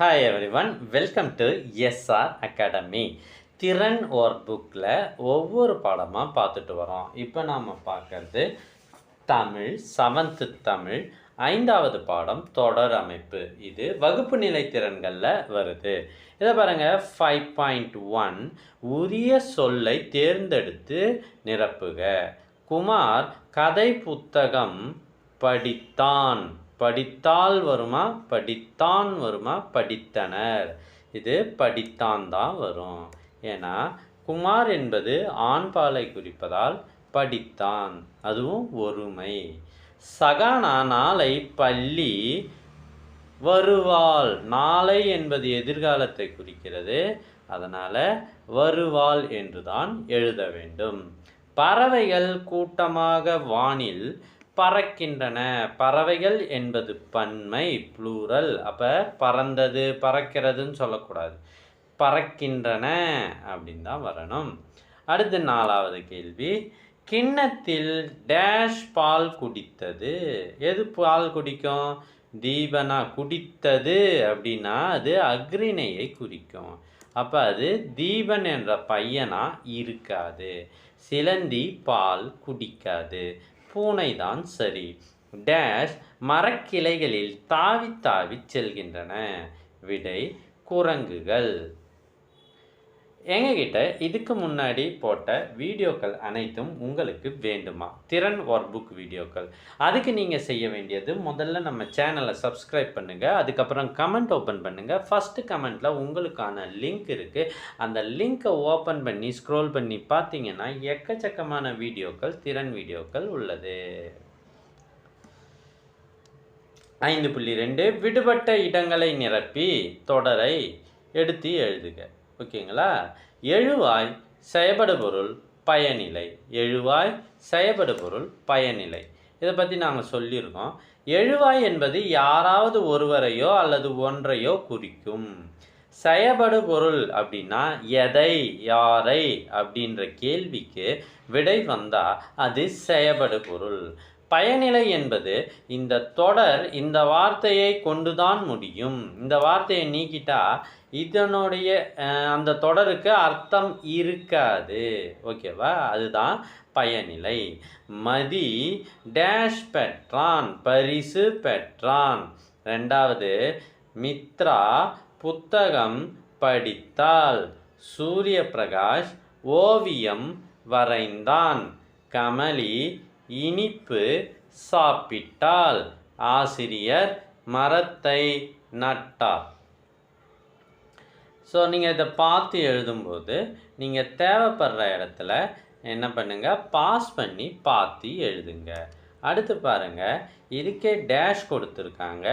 Hi every one welcome to SR academy திறன் ஓர் புக்கில் ஒவ்வொரு பாடமாக பார்த்துட்டு வரோம். இப்போ நாம் பார்க்கறது தமிழ் செவன்த்து தமிழ் ஐந்தாவது பாடம் தொடர் அமைப்பு. இது வகுப்பு நிலை திறன்களில் வருது. இதை பாருங்கள் ஃபைவ் பாயிண்ட் ஒன் உரிய சொல்லை தேர்ந்தெடுத்து நிரப்புக. குமார் கதை புத்தகம் படித்தான். படித்தால் வருமா? படித்தான் வருமா? படித்தனர். இது படித்தான் தான் வரும். ஏன்னா குமார் என்பது ஆண் பாலை குறிப்பதால் படித்தான். அதுவும் ஒருமை. சகானா நாளை பள்ளி வருவாள். நாளை என்பது எதிர்காலத்தை குறிக்கிறது. அதனால் வருவாள் என்றுதான் எழுத வேண்டும். பறவைகள் கூட்டமாக வானில் பறக்கின்றன. பறவைகள் என்பது பன்மை ப்ளூரல் அப்போ பறந்தது பறக்கிறதுன்னு சொல்லக்கூடாது. பறக்கின்றன அப்படின்னு தான் வரணும். அடுத்து நாலாவது கேள்வி. கிண்ணத்தில் டேஷ் பால் குடித்தது. எது பால் குடிக்கும்? தீபனா குடித்தது அப்படின்னா அது அக்ரிணையை குறிக்கும். அப்போ அது தீபன் என்ற பையனா இருக்காது. சிலந்தி பால் குடிக்காது. பூனைதான் சரி. டேஷ் மரக்கிளைகளில் தாவி தாவி செல்கின்றன. விடை குரங்குகள். எங்ககிட்ட இதுக்கு முன்னாடி போட்ட வீடியோக்கள் அனைத்தும் உங்களுக்கு வேண்டுமா? திறன் ஒர்க் புக் வீடியோக்கள். அதுக்கு நீங்கள் செய்ய வேண்டியது முதல்ல நம்ம சேனலை சப்ஸ்கிரைப் பண்ணுங்கள் அதுக்கப்புறம் கமெண்ட் ஓப்பன் பண்ணுங்கள் ஃபஸ்ட்டு கமெண்ட்டில் உங்களுக்கான லிங்க் இருக்குது அந்த லிங்க்கை ஓப்பன் பண்ணி ஸ்க்ரோல் பண்ணி பார்த்தீங்கன்னா எக்கச்சக்கமான வீடியோக்கள் திறன் வீடியோக்கள் உள்ளது. ஐந்து புள்ளி ரெண்டு விடுபட்ட இடங்களை நிரப்பி தொடரை எடுத்து எழுதுக. ஓகேங்களா? எழுவாய் செயபடு பொருள் பயனிலை. எழுவாய் செயபடு பொருள் பயனிலை. இதை பற்றி நாங்கள் சொல்லியிருக்கோம். எழுவாய் என்பது யாராவது ஒருவரையோ அல்லது ஒன்றையோ குறிக்கும். செயபடு பொருள் அப்படின்னா எதை யாரை அப்படின்ற கேள்விக்கு விடை வந்தால் அது செயபடு பொருள் பயனிலை என்பது இந்த தொடர் இந்த வார்த்தையை கொண்டுதான் முடியும். இந்த வார்த்தையை நீக்கிட்டா இதனுடைய அந்த தொடருக்கு அர்த்தம் இருக்காது. ஓகேவா? அதுதான் பயனிலை. மதி டேஷ் பெற்றான் பரிசு பெற்றான். ரெண்டாவது மித்ரா புத்தகம் படித்தால் சூரிய பிரகாஷ் ஓவியம் வரைந்தான். கமலி இனிப்பு சாப்பிட்டால் ஆசிரியர் மரத்தை நட்டார். ஸோ நீங்கள் இதை பார்த்து எழுதும்போது நீங்கள் தேவைப்படுற இடத்துல என்ன பண்ணுங்கள் பாஸ் பண்ணி பார்த்து எழுதுங்க. அடுத்து பாருங்கள் இதுக்கே டேஷ் கொடுத்துருக்காங்க.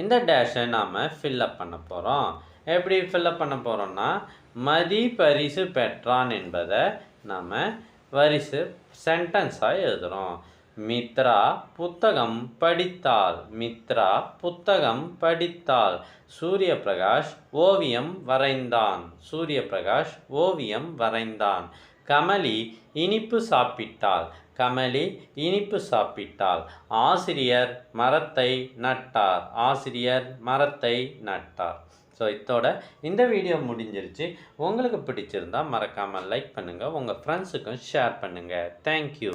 இந்த டேஷை நாம் ஃபில்லப் பண்ண போகிறோம் எப்படி ஃபில்லப் பண்ண போகிறோன்னா மதி பரிசு பெற்றான் என்பதை நாம் வரிசு சென்டென்ஸாக எழுதுகிறோம் மித்ரா புத்தகம் படித்தாள் மித்ரா புத்தகம் படித்தாள் சூரிய பிரகாஷ் ஓவியம் வரைந்தான். சூரிய பிரகாஷ் ஓவியம் வரைந்தான். கமலி இனிப்பு சாப்பிட்டாள். கமலி இனிப்பு சாப்பிட்டாள். ஆசிரியர் மரத்தை நட்டார். ஆசிரியர் மரத்தை நட்டார். ஸோ இதோட இந்த வீடியோ முடிஞ்சிருச்சு. உங்களுக்கு பிடிச்சிருந்தா மறக்காமல் லைக் பண்ணுங்கள் உங்கள் ஃப்ரெண்ட்ஸுக்கும் ஷேர் பண்ணுங்கள் தேங்க்யூ